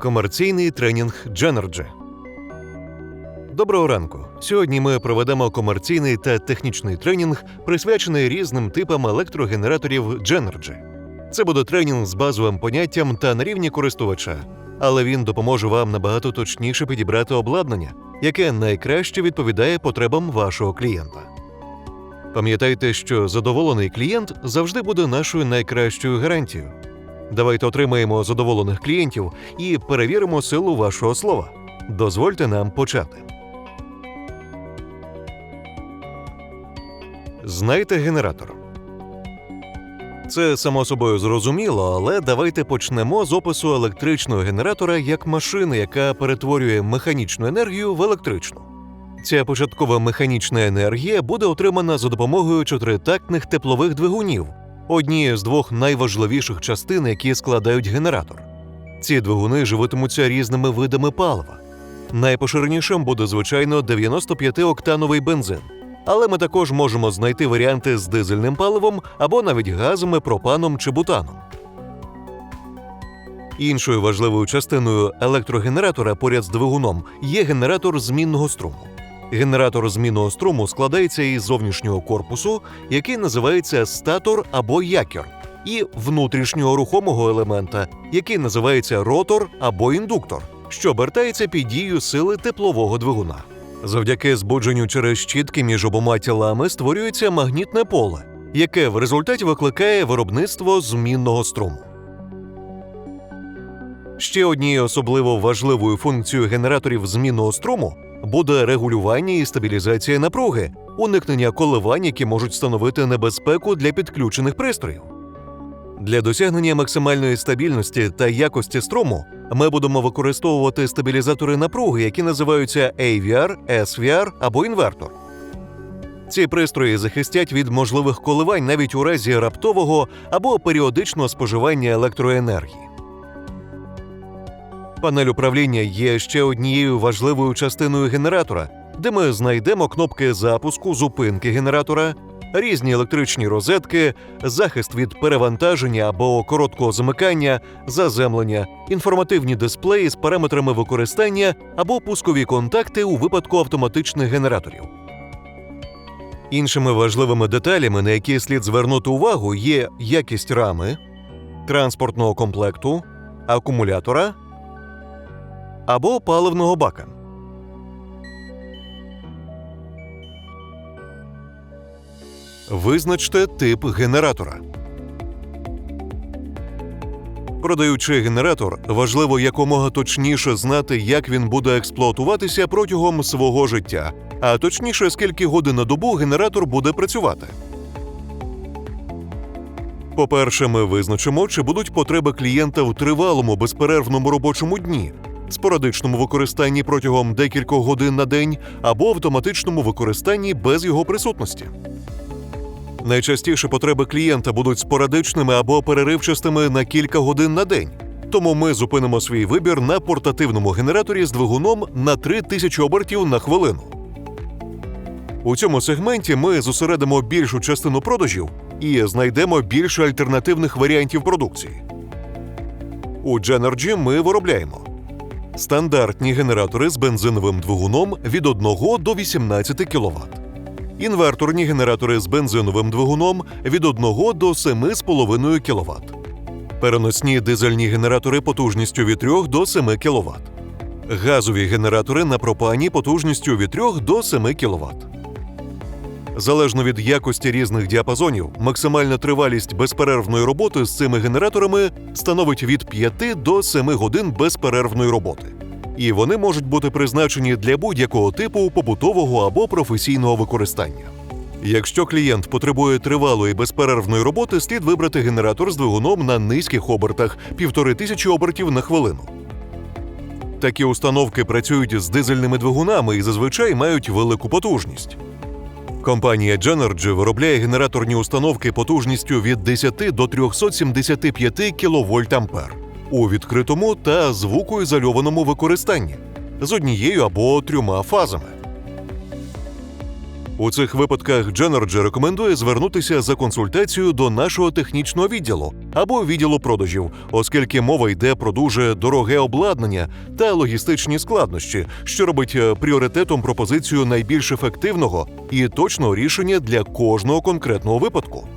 Комерційний тренінг Дженерджі. Доброго ранку. Сьогодні ми проведемо комерційний та технічний тренінг, присвячений різним типам електрогенераторів Дженерджі. Це буде тренінг з базовим поняттям та на рівні користувача, але він допоможе вам набагато точніше підібрати обладнання, яке найкраще відповідає потребам вашого клієнта. Пам'ятайте, що задоволений клієнт завжди буде нашою найкращою гарантією. Давайте отримаємо задоволених клієнтів і перевіримо силу вашого слова. Дозвольте нам почати. Знайте генератор. Це само собою зрозуміло, але давайте почнемо з опису електричного генератора як машини, яка перетворює механічну енергію в електричну. Ця початкова механічна енергія буде отримана за допомогою чотиритактних теплових двигунів, однієї з двох найважливіших частин, які складають генератор. Ці двигуни живитимуться різними видами палива. Найпоширенішим буде, звичайно, 95-октановий бензин. Але ми також можемо знайти варіанти з дизельним паливом або навіть газами, пропаном чи бутаном. Іншою важливою частиною електрогенератора поряд з двигуном є генератор змінного струму. Генератор змінного струму складається із зовнішнього корпусу, який називається статор або якір, і внутрішнього рухомого елемента, який називається ротор або індуктор, що обертається під дією сили теплового двигуна. Завдяки збудженню через щітки між обома тілами створюється магнітне поле, яке в результаті викликає виробництво змінного струму. Ще однією особливо важливою функцією генераторів змінного струму буде регулювання і стабілізація напруги, уникнення коливань, які можуть становити небезпеку для підключених пристроїв. Для досягнення максимальної стабільності та якості струму ми будемо використовувати стабілізатори напруги, які називаються AVR, SVR або інвертор. Ці пристрої захистять від можливих коливань навіть у разі раптового або періодичного споживання електроенергії. Панель управління є ще однією важливою частиною генератора, де ми знайдемо кнопки запуску, зупинки генератора, різні електричні розетки, захист від перевантаження або короткого замикання, заземлення, інформативні дисплеї з параметрами використання або пускові контакти у випадку автоматичних генераторів. Іншими важливими деталями, на які слід звернути увагу, є якість рами, транспортного комплекту, акумулятора або паливного бака. Визначте тип генератора. Продаючи генератор, важливо якомога точніше знати, як він буде експлуатуватися протягом свого життя, а точніше, скільки годин на добу генератор буде працювати. По-перше, ми визначимо, чи будуть потреби клієнта в тривалому безперервному робочому дні, спорадичному використанні протягом декількох годин на день або автоматичному використанні без його присутності. Найчастіше потреби клієнта будуть спорадичними або переривчастими на кілька годин на день. Тому ми зупинимо свій вибір на портативному генераторі з двигуном на 3000 обертів на хвилину. У цьому сегменті ми зосередимо більшу частину продажів і знайдемо більше альтернативних варіантів продукції. У Genergy ми виробляємо стандартні генератори з бензиновим двигуном від 1 до 18 кВт, інверторні генератори з бензиновим двигуном від 1 до 7,5 кВт, переносні дизельні генератори потужністю від 3 до 7 кВт, газові генератори на пропані потужністю від 3 до 7 кВт. Залежно від якості різних діапазонів, максимальна тривалість безперервної роботи з цими генераторами становить від 5 до 7 годин безперервної роботи. І вони можуть бути призначені для будь-якого типу побутового або професійного використання. Якщо клієнт потребує тривалої безперервної роботи, слід вибрати генератор з двигуном на низьких обертах 1500 обертів на хвилину. Такі установки працюють з дизельними двигунами і зазвичай мають велику потужність. Компанія Дженерджі виробляє генераторні установки потужністю від 10 до 375 кВт ампер у відкритому та звукоізольованому використанні з однією або трьома фазами. У цих випадках Genergy рекомендує звернутися за консультацією до нашого технічного відділу або відділу продажів, оскільки мова йде про дуже дороге обладнання та логістичні складнощі, що робить е, пріоритетом пропозицію найбільш ефективного і точного рішення для кожного конкретного випадку.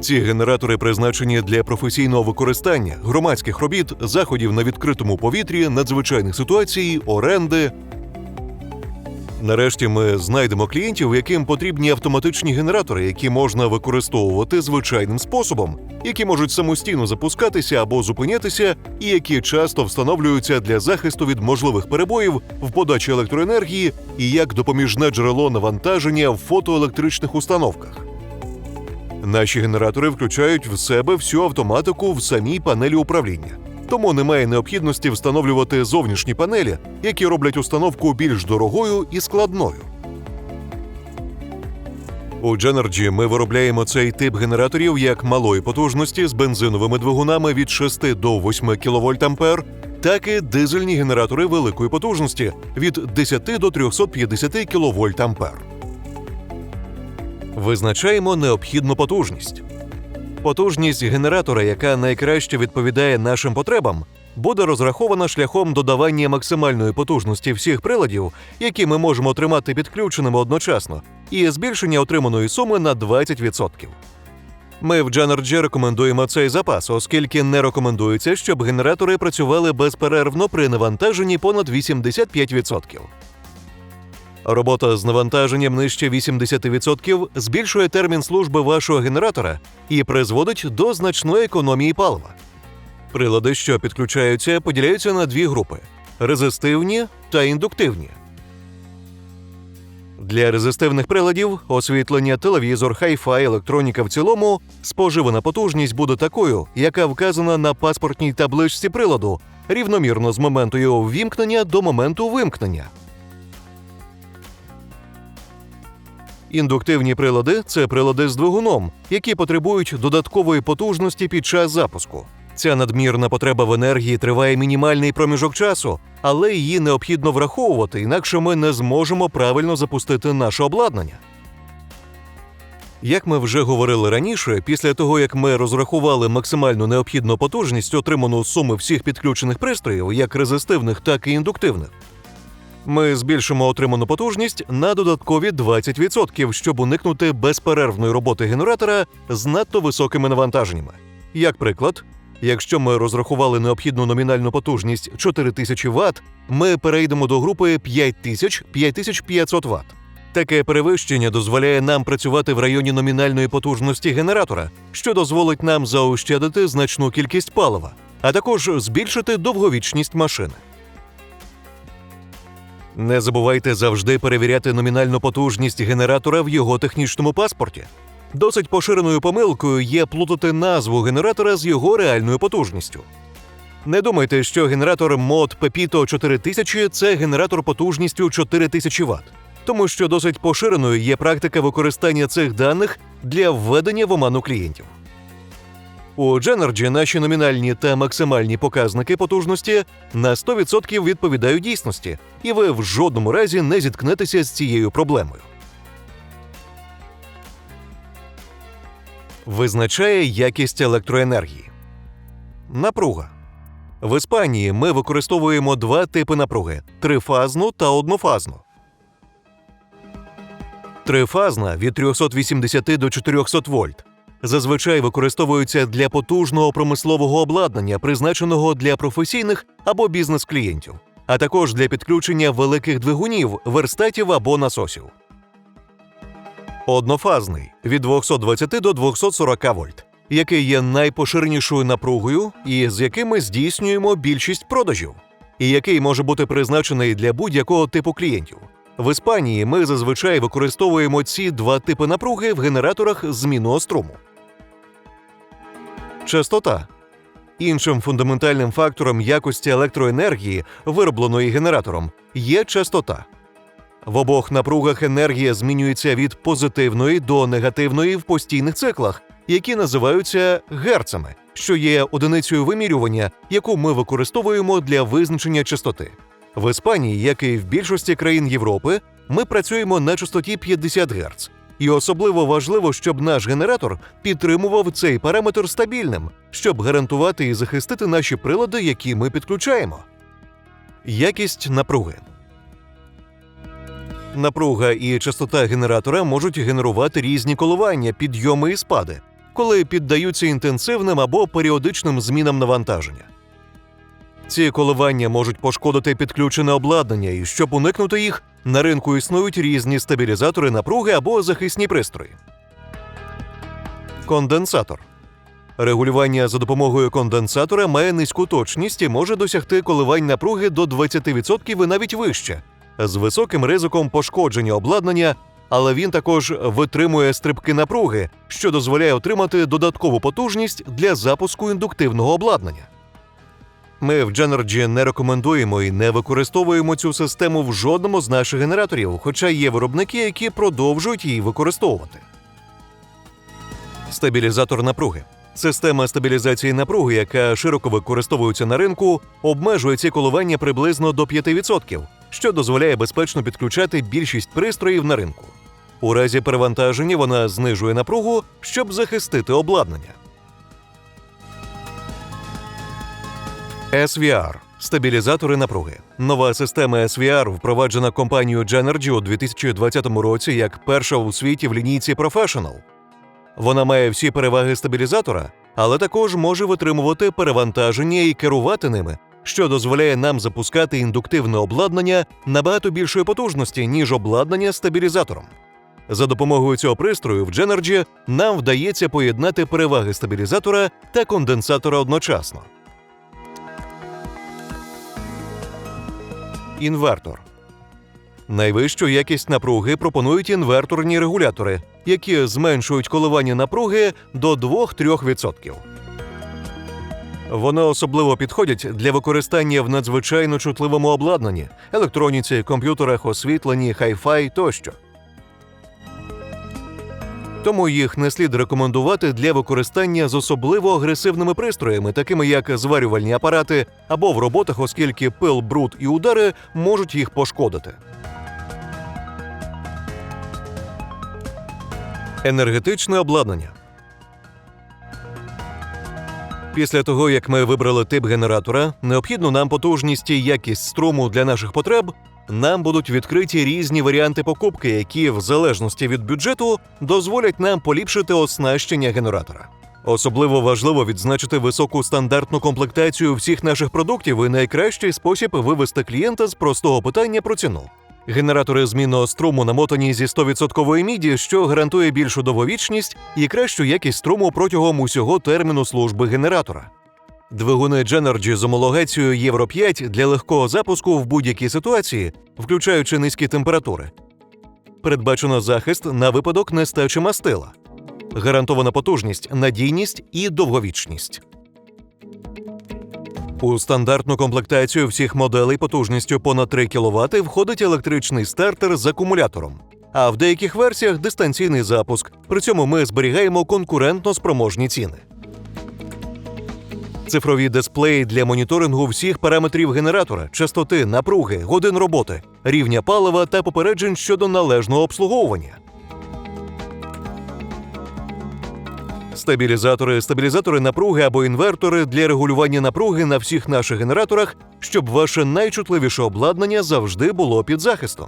Ці генератори призначені для професійного використання, громадських робіт, заходів на відкритому повітрі, надзвичайних ситуацій, оренди. Нарешті ми знайдемо клієнтів, яким потрібні автоматичні генератори, які можна використовувати звичайним способом, які можуть самостійно запускатися або зупинятися, і які часто встановлюються для захисту від можливих перебоїв в подачі електроенергії і як допоміжне джерело навантаження в фотоелектричних установках. Наші генератори включають в себе всю автоматику в самій панелі управління. Тому немає необхідності встановлювати зовнішні панелі, які роблять установку більш дорогою і складною. У Genergy ми виробляємо цей тип генераторів як малої потужності з бензиновими двигунами від 6 до 8 кВт ампер, так і дизельні генератори великої потужності від 10 до 350 кВт ампер. Визначаємо необхідну потужність. Потужність генератора, яка найкраще відповідає нашим потребам, буде розрахована шляхом додавання максимальної потужності всіх приладів, які ми можемо тримати підключеними одночасно, і збільшення отриманої суми на 20%. Ми в Genergy рекомендуємо цей запас, оскільки не рекомендується, щоб генератори працювали безперервно при навантаженні понад 85%. Робота з навантаженням нижче 80% збільшує термін служби вашого генератора і призводить до значної економії палива. Прилади, що підключаються, поділяються на дві групи: резистивні та індуктивні. Для резистивних приладів освітлення, телевізор, хай-фай, електроніка в цілому споживана потужність буде такою, яка вказана на паспортній табличці приладу, рівномірно з моменту його ввімкнення до моменту вимкнення. Індуктивні прилади це прилади з двигуном, які потребують додаткової потужності під час запуску. Ця надмірна потреба в енергії триває мінімальний проміжок часу, але її необхідно враховувати, інакше ми не зможемо правильно запустити наше обладнання. Як ми вже говорили раніше, після того як ми розрахували максимальну необхідну потужність, отриману з суми всіх підключених пристроїв, як резистивних, так і індуктивних, ми збільшимо отриману потужність на додаткові 20%, щоб уникнути безперервної роботи генератора з надто високими навантаженнями. Як приклад, якщо ми розрахували необхідну номінальну потужність 4000 Вт, ми перейдемо до групи 5000-5500 Вт. Таке перевищення дозволяє нам працювати в районі номінальної потужності генератора, що дозволить нам заощадити значну кількість палива, а також збільшити довговічність машини. Не забувайте завжди перевіряти номінальну потужність генератора в його технічному паспорті. Досить поширеною помилкою є плутати назву генератора з його реальною потужністю. Не думайте, що генератор мод Pepito 4000 – це генератор потужністю 4000 Вт, тому що досить поширеною є практика використання цих даних для введення в оману клієнтів. У Genergy наші номінальні та максимальні показники потужності на 100% відповідають дійсності, і ви в жодному разі не зіткнетеся з цією проблемою. Визначає якість електроенергії. Напруга. В Іспанії ми використовуємо два типи напруги трифазну та однофазну. Трифазна від 380 до 400 вольт зазвичай використовуються для потужного промислового обладнання, призначеного для професійних або бізнес-клієнтів, а також для підключення великих двигунів, верстатів або насосів. Однофазний від 220 до 240 вольт, який є найпоширенішою напругою і з яким ми здійснюємо більшість продажів, і який може бути призначений для будь-якого типу клієнтів. В Іспанії ми зазвичай використовуємо ці два типи напруги в генераторах змінного струму. Частота іншим фундаментальним фактором якості електроенергії, виробленої генератором, є частота. В обох напругах енергія змінюється від позитивної до негативної в постійних циклах, які називаються герцами, що є одиницею вимірювання, яку ми використовуємо для визначення частоти. В Іспанії, як і в більшості країн Європи, ми працюємо на частоті 50 Гц. І особливо важливо, щоб наш генератор підтримував цей параметр стабільним, щоб гарантувати і захистити наші прилади, які ми підключаємо. Якість напруги. Напруга і частота генератора можуть генерувати різні коливання, підйоми і спади, коли піддаються інтенсивним або періодичним змінам навантаження. Ці коливання можуть пошкодити підключене обладнання, і щоб уникнути їх, на ринку існують різні стабілізатори напруги або захисні пристрої. Конденсатор. Регулювання за допомогою конденсатора має низьку точність і може досягти коливань напруги до 20% і навіть вище, з високим ризиком пошкодження обладнання, але він також витримує стрибки напруги, що дозволяє отримати додаткову потужність для запуску індуктивного обладнання. Ми в Genergy не рекомендуємо і не використовуємо цю систему в жодному з наших генераторів, хоча є виробники, які продовжують її використовувати. Стабілізатор напруги. Система стабілізації напруги, яка широко використовується на ринку, обмежує ці коливання приблизно до 5%, що дозволяє безпечно підключати більшість пристроїв на ринку. У разі перевантаження вона знижує напругу, щоб захистити обладнання. SVR – стабілізатори напруги. Нова система SVR впроваджена компанією Genergy у 2020 році як перша у світі в лінійці Professional. Вона має всі переваги стабілізатора, але також може витримувати перевантаження і керувати ними, що дозволяє нам запускати індуктивне обладнання набагато більшої потужності, ніж обладнання стабілізатором. За допомогою цього пристрою в Genergy нам вдається поєднати переваги стабілізатора та конденсатора одночасно. Інвертор. Найвищу якість напруги пропонують інверторні регулятори, які зменшують коливання напруги до 2-3%. Вони особливо підходять для використання в надзвичайно чутливому обладнанні, електроніці, комп'ютерах, освітленні, хай-фай тощо. Тому їх не слід рекомендувати для використання з особливо агресивними пристроями, такими як зварювальні апарати, або в роботах, оскільки пил, бруд і удари можуть їх пошкодити. Енергетичне обладнання. Після того, як ми вибрали тип генератора, необхідну нам потужність і якість струму для наших потреб, нам будуть відкриті різні варіанти покупки, які, в залежності від бюджету, дозволять нам поліпшити оснащення генератора. Особливо важливо відзначити високу стандартну комплектацію всіх наших продуктів і найкращий спосіб вивести клієнта з простого питання про ціну. Генератори змінного струму намотані зі 100% міді, що гарантує більшу довговічність і кращу якість струму протягом усього терміну служби генератора. Двигуни Genergy з homoloгацією Євро 5 для легкого запуску в будь-якій ситуації, включаючи низькі температури. Передбачено захист на випадок нестачі мастила, гарантована потужність, надійність і довговічність. У стандартну комплектацію всіх моделей потужністю понад 3 кВт входить електричний стартер з акумулятором, а в деяких версіях дистанційний запуск. При цьому ми зберігаємо конкурентно спроможні ціни. Цифрові дисплеї для моніторингу всіх параметрів генератора, частоти, напруги, годин роботи, рівня палива та попереджень щодо належного обслуговування. Стабілізатори, стабілізатори напруги або інвертори для регулювання напруги на всіх наших генераторах, щоб ваше найчутливіше обладнання завжди було під захистом.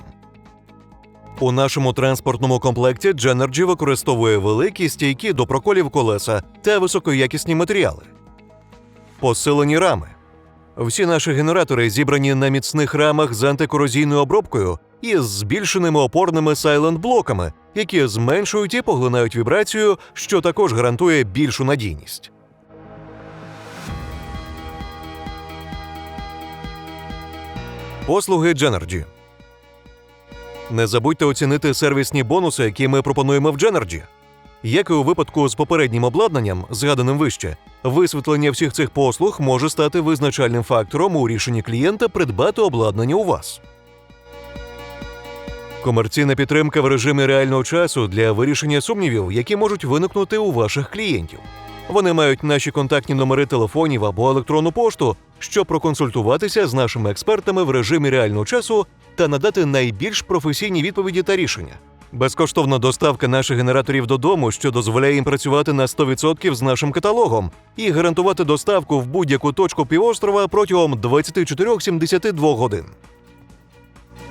У нашому транспортному комплекті Genergy використовує великі стійкі до проколів колеса та високоякісні матеріали. Посилені рами. Всі наші генератори зібрані на міцних рамах з антикорозійною обробкою і з збільшеними опорними сайлент-блоками, які зменшують і поглинають вібрацію, що також гарантує більшу надійність. Послуги Genergy. Не забудьте оцінити сервісні бонуси, які ми пропонуємо в Genergy. Як і у випадку з попереднім обладнанням, згаданим вище, висвітлення всіх цих послуг може стати визначальним фактором у рішенні клієнта придбати обладнання у вас. Комерційна підтримка в режимі реального часу для вирішення сумнівів, які можуть виникнути у ваших клієнтів. Вони мають наші контактні номери телефонів або електронну пошту, щоб проконсультуватися з нашими експертами в режимі реального часу та надати найбільш професійні відповіді та рішення. Безкоштовна доставка наших генераторів додому, що дозволяє їм працювати на 100% з нашим каталогом, і гарантувати доставку в будь-яку точку півострова протягом 24-72 годин.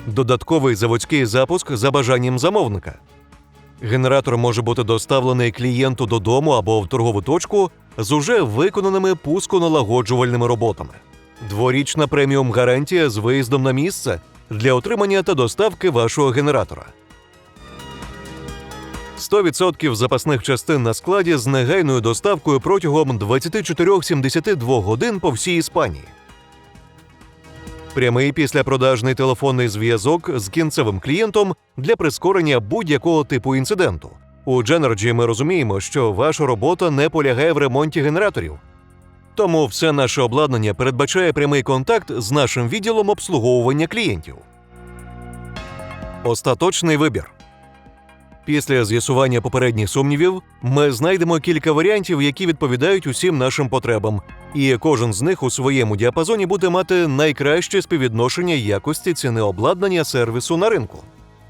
Додатковий заводський запуск за бажанням замовника. Генератор може бути доставлений клієнту додому або в торгову точку з уже виконаними пусконалагоджувальними роботами. Дворічна преміум гарантія з виїздом на місце для отримання та доставки вашого генератора. 100% запасних частин на складі з негайною доставкою протягом 24-72 годин по всій Іспанії. Прямий післяпродажний телефонний зв'язок з кінцевим клієнтом для прискорення будь-якого типу інциденту. У Дженерджі ми розуміємо, що ваша робота не полягає в ремонті генераторів. Тому все наше обладнання передбачає прямий контакт з нашим відділом обслуговування клієнтів. Остаточний вибір. Після з'ясування попередніх сумнівів ми знайдемо кілька варіантів, які відповідають усім нашим потребам, і кожен з них у своєму діапазоні буде мати найкраще співвідношення якості ціни обладнання сервісу на ринку.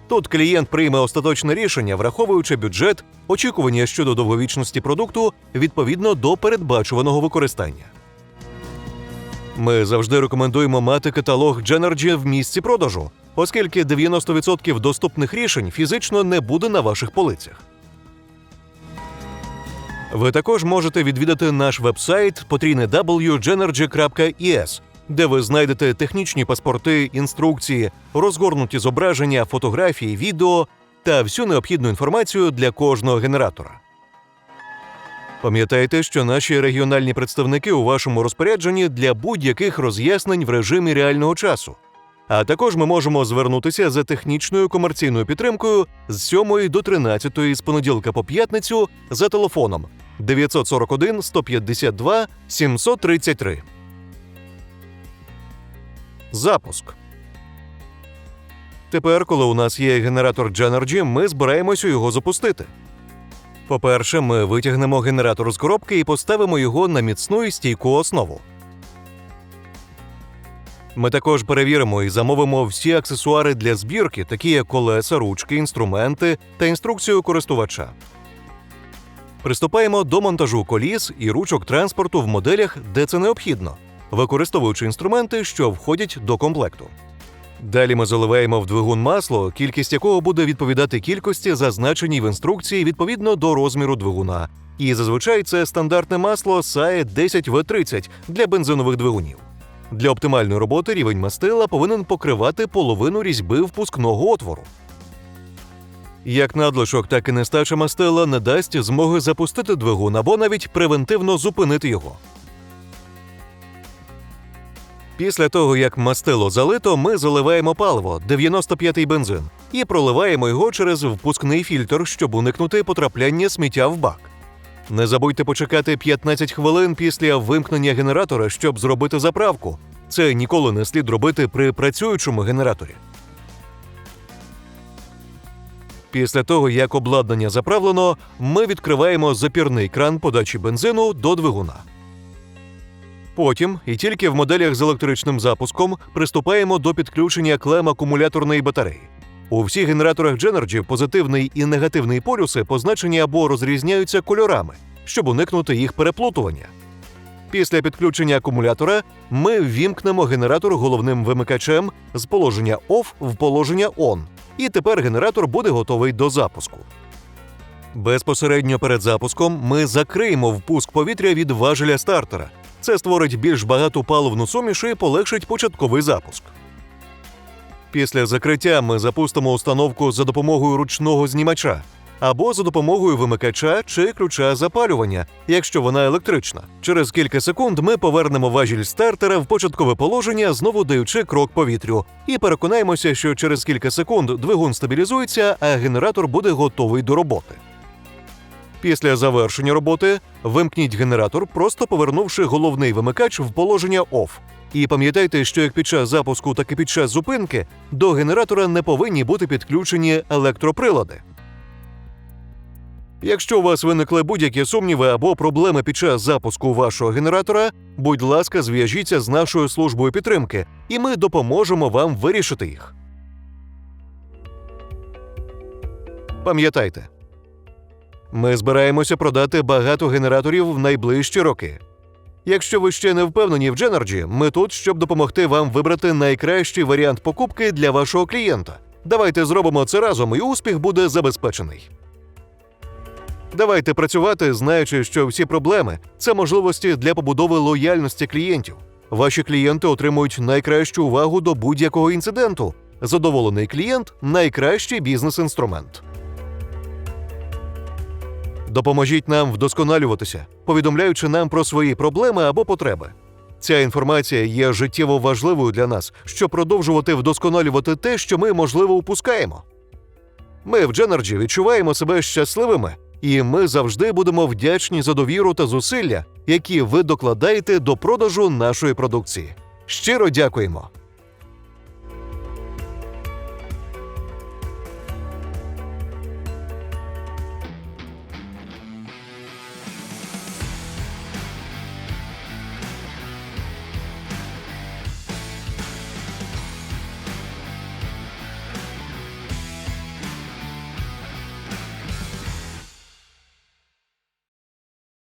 Тут клієнт прийме остаточне рішення, враховуючи бюджет, очікування щодо довговічності продукту відповідно до передбачуваного використання. Ми завжди рекомендуємо мати каталог Genergy в місці продажу, оскільки 90% доступних рішень фізично не буде на ваших полицях. Ви також можете відвідати наш вебсайт www.genergy.es, де ви знайдете технічні паспорти, інструкції, розгорнуті зображення, фотографії, відео та всю необхідну інформацію для кожного генератора. Пам'ятайте, що наші регіональні представники у вашому розпорядженні для будь-яких роз'яснень в режимі реального часу. А також ми можемо звернутися за технічною комерційною підтримкою з 7 до 13 з понеділка по п'ятницю за телефоном 941 152 733. Запуск. Тепер, коли у нас є генератор Genergy, ми збираємося його запустити. По-перше, ми витягнемо генератор з коробки і поставимо його на міцну і стійку основу. Ми також перевіримо і замовимо всі аксесуари для збірки, такі як колеса, ручки, інструменти та інструкцію користувача. Приступаємо до монтажу коліс і ручок транспорту в моделях, де це необхідно, використовуючи інструменти, що входять до комплекту. Далі ми заливаємо в двигун масло, кількість якого буде відповідати кількості, зазначеній в інструкції відповідно до розміру двигуна. І зазвичай це стандартне масло SAE 10V30 для бензинових двигунів. Для оптимальної роботи рівень мастила повинен покривати половину різьби впускного отвору. Як надлишок, так і нестача мастила не дасть змоги запустити двигун або навіть превентивно зупинити його. Після того, як мастило залито, ми заливаємо паливо 95-й бензин і проливаємо його через впускний фільтр, щоб уникнути потрапляння сміття в бак. Не забудьте почекати 15 хвилин після вимкнення генератора, щоб зробити заправку. Це ніколи не слід робити при працюючому генераторі. Після того, як обладнання заправлено, ми відкриваємо запірний кран подачі бензину до двигуна. Потім, і тільки в моделях з електричним запуском, приступаємо до підключення клем акумуляторної батареї. У всіх генераторах Genergy позитивний і негативний полюси позначені або розрізняються кольорами, щоб уникнути їх переплутування. Після підключення акумулятора ми ввімкнемо генератор головним вимикачем з положення OFF в положення ON, і тепер генератор буде готовий до запуску. Безпосередньо перед запуском ми закриємо впуск повітря від важеля стартера. Це створить більш багату паливну суміш і полегшить початковий запуск. Після закриття ми запустимо установку за допомогою ручного знімача або за допомогою вимикача чи ключа запалювання, якщо вона електрична. Через кілька секунд ми повернемо важіль стартера в початкове положення, знову даючи крок повітрю, і переконаємося, що через кілька секунд двигун стабілізується, а генератор буде готовий до роботи. Після завершення роботи вимкніть генератор, просто повернувши головний вимикач в положення OFF. І пам'ятайте, що як під час запуску, так і під час зупинки до генератора не повинні бути підключені електроприлади. Якщо у вас виникли будь-які сумніви або проблеми під час запуску вашого генератора, будь ласка, зв'яжіться з нашою службою підтримки, і ми допоможемо вам вирішити їх. Пам'ятайте ми збираємося продати багато генераторів в найближчі роки. Якщо ви ще не впевнені в Дженерджі, ми тут, щоб допомогти вам вибрати найкращий варіант покупки для вашого клієнта. Давайте зробимо це разом, і успіх буде забезпечений. Давайте працювати, знаючи, що всі проблеми це можливості для побудови лояльності клієнтів. Ваші клієнти отримують найкращу увагу до будь-якого інциденту. Задоволений клієнт найкращий бізнес-інструмент. Допоможіть нам вдосконалюватися, повідомляючи нам про свої проблеми або потреби. Ця інформація є життєво важливою для нас, щоб продовжувати вдосконалювати те, що ми, можливо, упускаємо. Ми в Дженерджі відчуваємо себе щасливими, і ми завжди будемо вдячні за довіру та зусилля, які ви докладаєте до продажу нашої продукції. Щиро дякуємо!